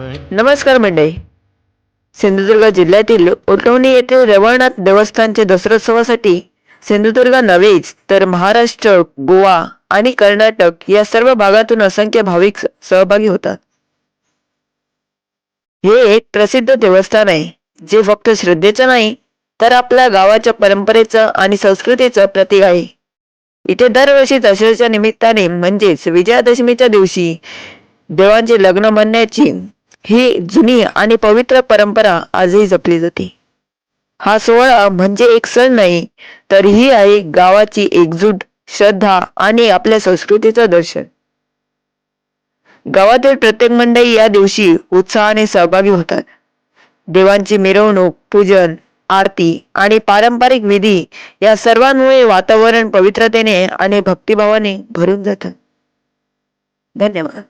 नमस्कार मंडळी. सिंधुदुर्ग जिल्ह्यातील उटवणी येथील रवळनाथ देवस्थानचे दसरोत्सवासाठी सिंधुदुर्ग नव्हेच तर महाराष्ट्र गोवा आणि कर्नाटक या सर्व भागातून असंख्य भाविक सहभागी होतात. हे एक प्रसिद्ध देवस्थान आहे. जे फक्त श्रद्धेचं नाही तर आपल्या गावाच्या परंपरेचं आणि संस्कृतीचं प्रतीक आहे. इथे दरवर्षी दसऱ्याच्या निमित्ताने म्हणजेच विजयादशमीच्या दिवशी देवांचे लग्न म्हणण्याची ही जुनी आणि पवित्र परंपरा आजही जपली जाते. हा सोहळा म्हणजे एक सण नाही तर ही आहे गावाची एकजूट श्रद्धा आणि आपल्या संस्कृतीचं दर्शन. गावातील प्रत्येक मंडळी या दिवशी उत्साहाने सहभागी होतात. देवांची मिरवणूक पूजन आरती आणि पारंपरिक विधी या सर्वांमुळे वातावरण पवित्रतेने आणि भक्तिभावाने भरून जातात धन्यवाद.